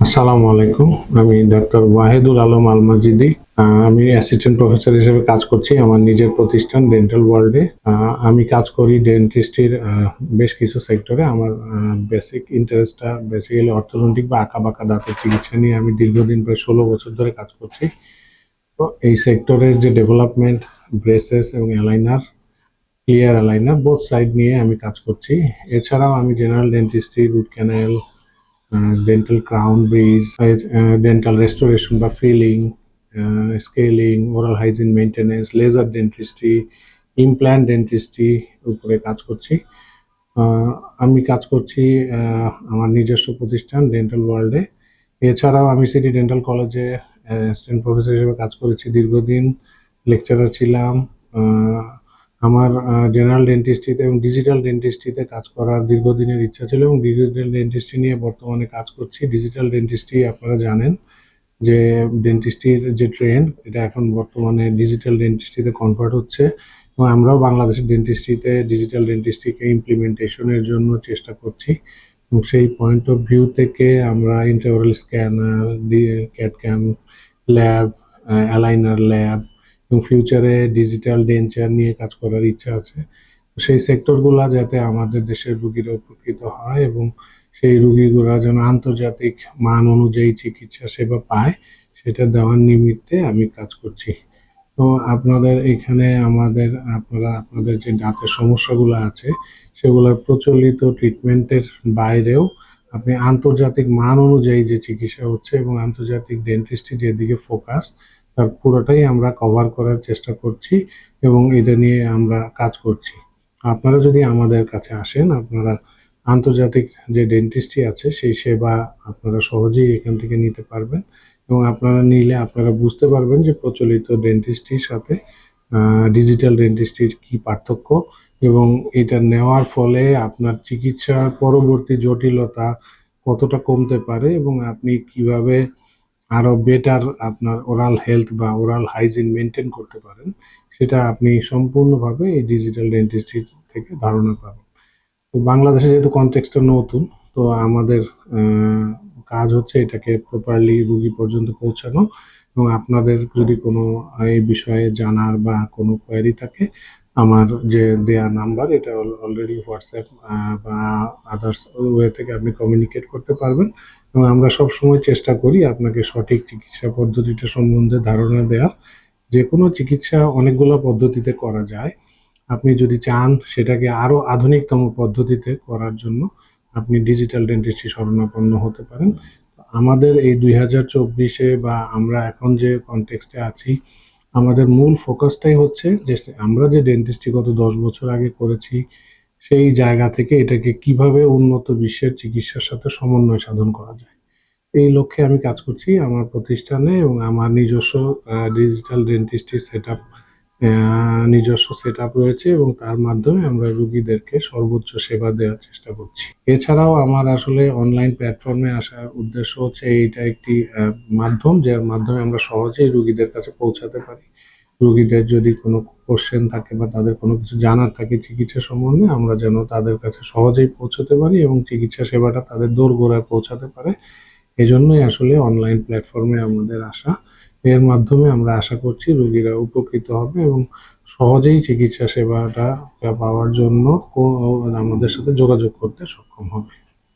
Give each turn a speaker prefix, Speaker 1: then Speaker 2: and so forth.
Speaker 1: আসসালামু আলাইকুম। আমি ডাক্তার ওয়াহিদুল আলম আলমাজিদি। আমি অ্যাসিস্ট্যান্ট প্রফেসর হিসেবে কাজ করছি আমার নিজের প্রতিষ্ঠান ডেন্টাল ওয়ার্ল্ডে আমি কাজ করি ডেন্টিস্টির বেশ কিছু সেক্টরে আমার বেসিক ইন্টারেস্টটা বেসিক্যালি অর্থনৈতিক বা আঁকা বাঁকা দাঁতের চিকিৎসা নিয়ে আমি দীর্ঘদিন প্রায় ষোলো বছর ধরে কাজ করছি। তো এই সেক্টরের যে ডেভেলপমেন্ট ব্রেসেস এবং aligner clear aligner both side নিয়ে আমি কাজ করছি। এছাড়াও আমি general dentistry root canal dental crown bridge dental restoration বা filling scaling oral hygiene maintenance laser dentistry implant dentistry উপরে কাজ করছি। আমি কাজ করছি আমার নিজস্ব প্রতিষ্ঠান ডেন্টাল ওয়ার্ল্ডে এছাড়াও আমি সিটি ডেন্টাল কলেজে অ্যাসিস্ট্যান্ট প্রফেসর হিসেবে কাজ করেছি দীর্ঘদিন। লেকচারার ছিলাম আমার জেনারেল ডেন্টিস্ট্রিতে এবং ডিজিটাল ডেন্টিস্ট্রিতে কাজ করার দীর্ঘদিনের ইচ্ছা ছিল এবং ডিজিটাল ডেন্টিস্ট্রি নিয়ে বর্তমানে কাজ করছি। ডিজিটাল ডেন্টিস্ট্রি আপনারা জানেন যে ডেন্টিস্ট্রির যে ট্রেন্ড এটা এখন বর্তমানে ডিজিটাল ডেন্টিস্ট্রিতে কনভার্ট হচ্ছে। এবং আমরাও বাংলাদেশের ডেন্টিস্ট্রিতে ডিজিটাল ডেন্টিস্ট্রিকে ইমপ্লিমেন্টেশনের জন্য চেষ্টা করছি। এবং সেই পয়েন্ট অফ ভিউ থেকে আমরা intraoral scanner CAD CAM lab aligner lab এবং ফিউচারে ডিজিটাল ডেঞ্চার নিয়ে কাজ করার ইচ্ছা আছে। সেই সেক্টরগুলো যাতে আমাদের দেশের রুগীরা উপকৃত হয় এবং সেই রুগীগুলা যেন আন্তর্জাতিক মান অনুযায়ী চিকিৎসা সেবা পায়, সেটা দেওয়ার নিমিত্তে আমি কাজ করছি। তো আপনাদের এখানে আমাদের, আপনারা, আপনাদের যে দাঁতের সমস্যাগুলো আছে, সেগুলোর প্রচলিত ট্রিটমেন্টের বাইরেও আপনি আন্তর্জাতিক মান অনুযায়ী যে চিকিৎসা হচ্ছে এবং আন্তর্জাতিক ডেন্টিস্ট্রি যেদিকে ফোকাস তার পুরোটাই আমরা কভার করার চেষ্টা করছি এবং এটা নিয়ে আমরা কাজ করছি। আপনারা যদি আমাদের কাছে আসেন, আপনারা আন্তর্জাতিক যে ডেন্টিস্ট্রি আছে, সেই সেবা আপনারা সহজেই এখান থেকে নিতে পারবেন এবং আপনারা নিলে আপনারা বুঝতে পারবেন যে প্রচলিত ডেন্টিস্ট্রির সাথে ডিজিটাল ডেন্টিস্ট্রির কি পার্থক্য এবং এটা নেওয়ার ফলে আপনার চিকিৎসার পরবর্তী জটিলতা কতটা কমতে পারে এবং আপনি কীভাবে আরও বেটার আপনার ওরাল হেলথ বা ওরাল হাইজিন মেনটেন করতে পারেন, সেটা আপনি সম্পূর্ণভাবে এই ডিজিটাল ডেন্টিস্ট্রি থেকে ধারণা পাবেন। তো বাংলাদেশে যেহেতু কনটেক্সটা নতুন, তো আমাদের কাজ হচ্ছে এটাকে প্রপারলি রুগী পর্যন্ত পৌঁছানো এবং আপনাদের যদি কোনো, এই বিষয়ে জানার বা কোনো কোয়ারি থাকে আমার যে দেয়া নাম্বার, এটা অলরেডি হোয়াটসঅ্যাপ বা আদার্স ওয়ে থেকে আপনি কমিউনিকেট করতে পারবেন। এবং আমরা সব সময় চেষ্টা করি আপনাকে সঠিক চিকিৎসা পদ্ধতিটা সম্বন্ধে ধারণা দেওয়ার। যে কোনো চিকিৎসা অনেকগুলো পদ্ধতিতে করা যায়। আপনি যদি চান সেটাকে আরও আধুনিকতম পদ্ধতিতে করার জন্য, আপনি ডিজিটাল ডেন্টিস্ট্রি শরণাপন্ন হতে পারেন। আমাদের এই দুই হাজার চব্বিশে বা আমরা এখন যে কনটেক্সটে আছি আমাদের মূল ফোকাসটাই হচ্ছে যে আমরা যে ডেন্টিস্ট্রি গত দশ বছর আগে করেছি, সেই জায়গা থেকে এটাকে কীভাবে উন্নত বিশ্বের চিকিৎসার সাথে সমন্বয় সাধন করা যায়। এই লক্ষ্যে আমি কাজ করছি আমার প্রতিষ্ঠানে এবং আমার নিজস্ব ডিজিটাল ডেন্টিস্ট্রি সেট আপ নিজস্ব সেট রয়েছে এবং তার মাধ্যমে আমরা রুগীদেরকে সর্বোচ্চ সেবা দেওয়ার চেষ্টা করছি। এছাড়াও আমার আসলে অনলাইন প্ল্যাটফর্মে আসার উদ্দেশ্য হচ্ছে এইটা একটি মাধ্যম যার মাধ্যমে আমরা সহজেই রুগীদের কাছে পৌঁছাতে পারি। রুগীদের যদি কোনো কোশ্চেন থাকে বা তাদের কোনো কিছু জানার থাকে চিকিৎসা সম্বন্ধে, আমরা যেন তাদের কাছে সহজেই পৌঁছতে পারি এবং চিকিৎসা সেবাটা তাদের দোরগোড়ায় পৌঁছাতে পারে। এজন্যই আসলে অনলাইন প্ল্যাটফর্মে আমাদের আসা এর মাধ্যমে আমরা আশা করছি রোগীরা উপকৃত হবে এবং সহজেই চিকিৎসা সেবাটা পাওয়ার জন্য আমাদের সাথে যোগাযোগ করতে সক্ষম হবে।